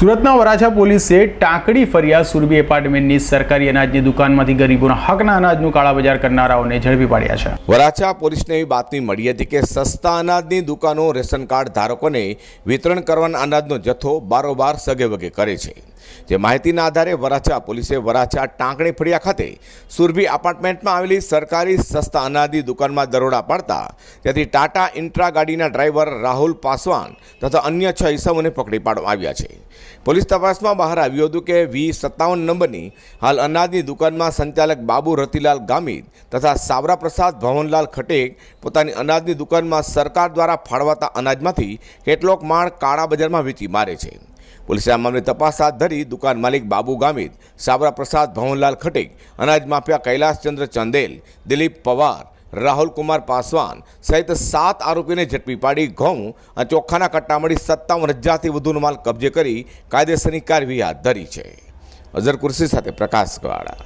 સુરતના વરાછા પોલીસે ટાંકડી ફરિયા સુરભી એપાર્ટમેન્ટની સરકારી અનાજની દુકાનમાંથી ગરીબોના હકના અનાજનું કાળાબજાર કરનારાઓને ઝડપી પાડ્યા છે. વરાછા પોલીસને એવી બાતમી મળી હતી કે સસ્તા અનાજની દુકાનો રેશન કાર્ડ ધારકોને વિતરણ કરવાના અનાજનો જથ્થો બારોબાર સગે વગે કરે છે. જે માહિતીના આધારે વરાછા પોલીસે વરાછા ટાંકણી ફળિયા ખાતે સુરભી એપાર્ટમેન્ટમાં આવેલી સરકારી સસ્તા અનાજની દુકાનમાં દરોડા પાડતા ત્યાંથી ટાટા ઇન્ટ્રા ગાડીના ડ્રાઈવર રાહુલ પાસવાન તથા અન્ય છ ઇસમોને પકડી પાડવામાં આવ્યા છે. પોલીસ તપાસમાં બહાર આવ્યું હતું કે વી સત્તાવન નંબરની હાલ અનાજની દુકાનમાં સંચાલક બાબુ રતિલાલ ગામિત તથા સાવરા પ્રસાદ ભવનલાલ ખટેક પોતાની અનાજની દુકાનમાં સરકાર દ્વારા ફાળવાતા અનાજમાંથી કેટલોક માળ કાળા બજારમાં વેચી મારે છે. પોલીસે આ મામલે તપાસ હાથ ધરી દુકાન માલિક બાબુ ગામિત, સાબરા પ્રસાદ, ભવનલાલ ખટીક, અનાજ માફિયા કૈલાસચંદ્ર ચંદેલ, દિલીપ પવાર, રાહુલ કુમાર પાસવાન સહિત સાત આરોપીને ઝડપી પાડી ઘઉં અને ચોખાના કટ્ટા મળી સત્તાવન હજારથી વધુનો માલ કબજે કરી કાયદેસરની કાર્યવાહી હાથ ધરી છે. અઝર કુર્સી સાથે પ્રકાશ ગવાડા.